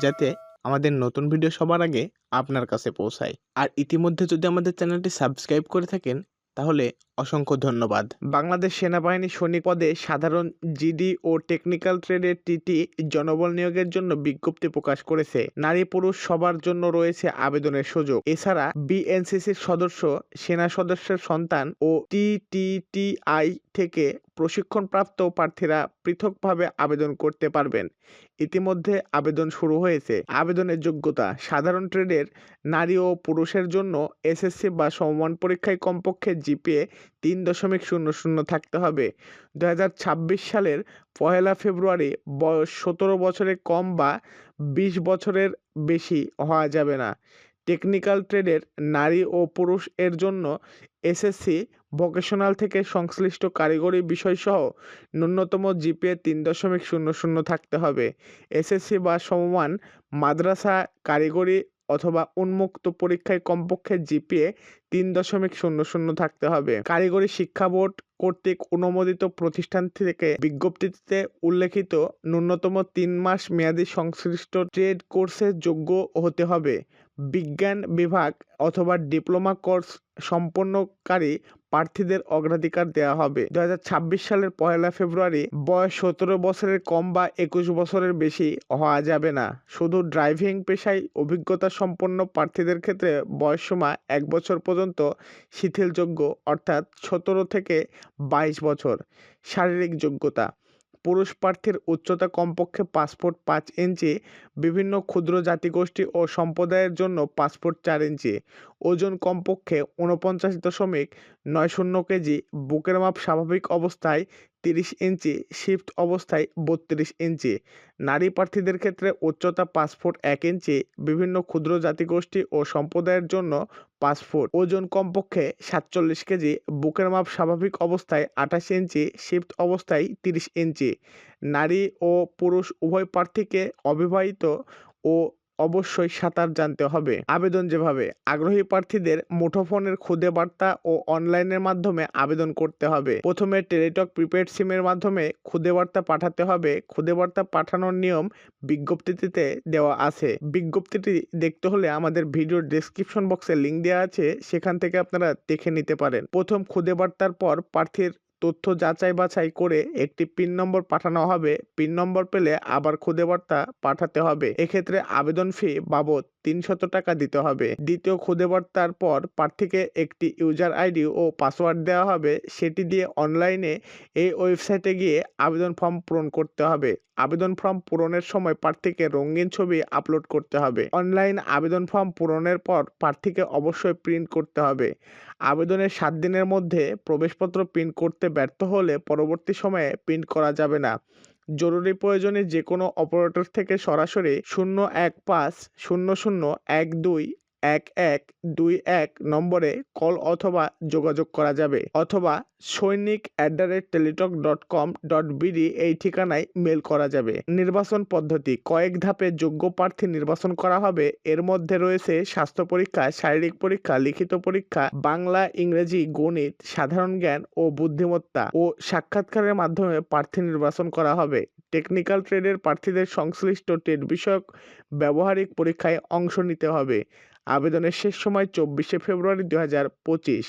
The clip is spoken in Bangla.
যাতে আমাদের নতুন ভিডিও সবার আগে আপনার কাছে পৌঁছায়। আর ইতিমধ্যে যদি আমাদের চ্যানেলটি সাবস্ক্রাইব করে থাকেন, তাহলে অসংখ্য ধন্যবাদ। বাংলাদেশ সেনাবাহিনী সৈনিক পদে সাধারণ জিডি ও টেকনিক্যাল ট্রেডের টিটি জনবল নিয়োগের জন্য বিজ্ঞপ্তি প্রকাশ করেছে। নারী পুরুষ সবার জন্য রয়েছে আবেদনের সুযোগ। এছাড়া বিএনসিসির সদস্য, সেনা সদস্যের সন্তান ও টিটিটিআই থেকে প্রশিক্ষণপ্রাপ্ত প্রার্থীরা পৃথকভাবে আবেদন করতে পারবেন। ইতিমধ্যে আবেদন শুরু হয়েছে। আবেদনের যোগ্যতা, সাধারণ ট্রেডের, নারী ও পুরুষের জন্য এসএসসি বা সমমান পরীক্ষায় কমপক্ষে জিপিএ তিন দশমিক শূন্য শূন্য থাকতে হবে। দু হাজার ছাব্বিশ সালের পহেলা ফেব্রুয়ারি বয়স সতেরো বছরের কম বা বিশ বছরের বেশি হওয়া যাবে না। টেকনিক্যাল ট্রেডের নারী ও পুরুষ এর জন্য এসএসসি ভোকেশনাল থেকে সংশ্লিষ্ট কারিগরি বিষয়সহ ন্যূনতম জিপিএ তিন দশমিক শূন্য শূন্য থাকতে হবে। এসএসসি বা সমমান মাদ্রাসা কারিগরি অথবা উন্মুক্ত পরীক্ষায় কমপক্ষে জিপিএ তিন দশমিক শূন্য শূন্য থাকতে হবে। কারিগরি শিক্ষা বোর্ড কর্তৃক অনুমোদিত প্রতিষ্ঠান থেকে বিজ্ঞপ্তিতে উল্লেখিত ন্যূনতম তিন মাস মেয়াদী সংশ্লিষ্ট ট্রেড কোর্সে যোগ্য হতে হবে। বিজ্ঞান বিভাগ অথবা ডিপ্লোমা কোর্স সম্পন্নকারী প্রার্থীদের অগ্রাধিকার দেওয়া হবে। দু হাজার ছাব্বিশ সালের পয়লা ফেব্রুয়ারি বয়স সতেরো বছরের কম বা একুশ বছরের বেশি হওয়া যাবে না। শুধু ড্রাইভিং পেশায় অভিজ্ঞতা সম্পন্ন প্রার্থীদের ক্ষেত্রে বয়সসীমা এক বছর পর্যন্ত শিথিলযোগ্য, অর্থাৎ সতেরো থেকে বাইশ বছর। শারীরিক যোগ্যতা পুরুষ প্রার্থীর উচ্চতা কমপক্ষে পাসপোর্ট পাঁচ ইঞ্চি, বিভিন্ন ক্ষুদ্র জাতিগোষ্ঠী ও সম্প্রদায়ের জন্য পাসপোর্ট চার ইঞ্চি, ওজন কমপক্ষে উনপঞ্চাশ দশমিক নয় শূন্য কেজি, বুকের মাপ স্বাভাবিক অবস্থায় তিরিশ ইঞ্চি, শিফট অবস্থায় বত্রিশ ইঞ্চি। নারী প্রার্থীদের ক্ষেত্রে উচ্চতা পাঁচ ফুট এক ইঞ্চি, বিভিন্ন ক্ষুদ্র জাতিগোষ্ঠী ও সম্প্রদায়ের জন্য পাঁচ ফুট। ওজন কমপক্ষে সাতচল্লিশ কেজি। বুকের মাপ স্বাভাবিক অবস্থায় আঠাশ ইঞ্চি, শিফট অবস্থায় তিরিশ ইঞ্চি। নারী ও পুরুষ উভয় প্রার্থীকে অবিবাহিত ও অবশ্যই সাঁতার জানতে হবে। আবেদন যেভাবে, আগ্রহী প্রার্থীদের মুঠোফোনের খুদে বার্তা ও অনলাইনের মাধ্যমে আবেদন করতে হবে। প্রথমে টেলিটক প্রিপেড সিমের মাধ্যমে খুদে বার্তা পাঠাতে হবে। খুদে বার্তা পাঠানোর নিয়ম বিজ্ঞপ্তিতে দেওয়া আছে। বিজ্ঞপ্তিটি দেখতে হলে আমাদের ভিডিওর ডেসক্রিপশন বক্সে লিঙ্ক দেওয়া আছে। সেখান থেকে আপনারা দেখে নিতে পারেন। প্রথম খুদে বার্তার পর প্রার্থীর তথ্য যাচাই বাছাই করে একটি পিন নম্বর পাঠানো হবে। পিন নম্বর পেলে আবার খুদে বার্তা পাঠাতে হবে। এক্ষেত্রে আবেদন ফি বাবদ তিনশত টাকা দিতে হবে। দ্বিতীয় খুদে বার্তার পর প্রার্থীকে একটি ইউজার আইডি ও পাসওয়ার্ড দেওয়া হবে। সেটি দিয়ে অনলাইনে এই ওয়েবসাইটে গিয়ে আবেদন ফর্ম পূরণ করতে হবে। আবেদন ফর্ম পূরণের সময় প্রার্থীকে রঙিন ছবি আপলোড করতে হবে। অনলাইন আবেদন ফর্ম পূরণের পর প্রার্থীকে অবশ্যই প্রিন্ট করতে হবে। আবেদনের সাত দিনের মধ্যে প্রবেশপত্র প্রিন্ট করতে ব্যর্থ হলে পরবর্তী সময়ে প্রিন্ট করা যাবে না। জরুরি প্রয়োজনে যে কোনো অপারেটর থেকে সরাসরি শূন্য এক পাঁচ শূন্য শূন্য এক দুই এক এক দুই এক নম্বরে কল অথবা যোগাযোগ করা যাবে অথবা সৈনিক at the rate teletalk dot com dot এই ঠিকানায় মেল করা যাবে। নির্বাচন পদ্ধতি, কয়েক ধাপে যোগ্য প্রার্থী নির্বাচন করা হবে। এর মধ্যে রয়েছে স্বাস্থ্য পরীক্ষা, শারীরিক পরীক্ষা, লিখিত পরীক্ষা, বাংলা, ইংরেজি, গণিত, সাধারণ জ্ঞান ও বুদ্ধিমত্তা ও সাক্ষাৎকারের মাধ্যমে প্রার্থী নির্বাচন করা হবে। টেকনিক্যাল ট্রেডের প্রার্থীদের সংশ্লিষ্ট ট্রেড বিষয়ক ব্যবহারিক পরীক্ষায় অংশ নিতে হবে। আবেদনের শেষ সময় চব্বিশে ফেব্রুয়ারি দু হাজার পঁচিশ।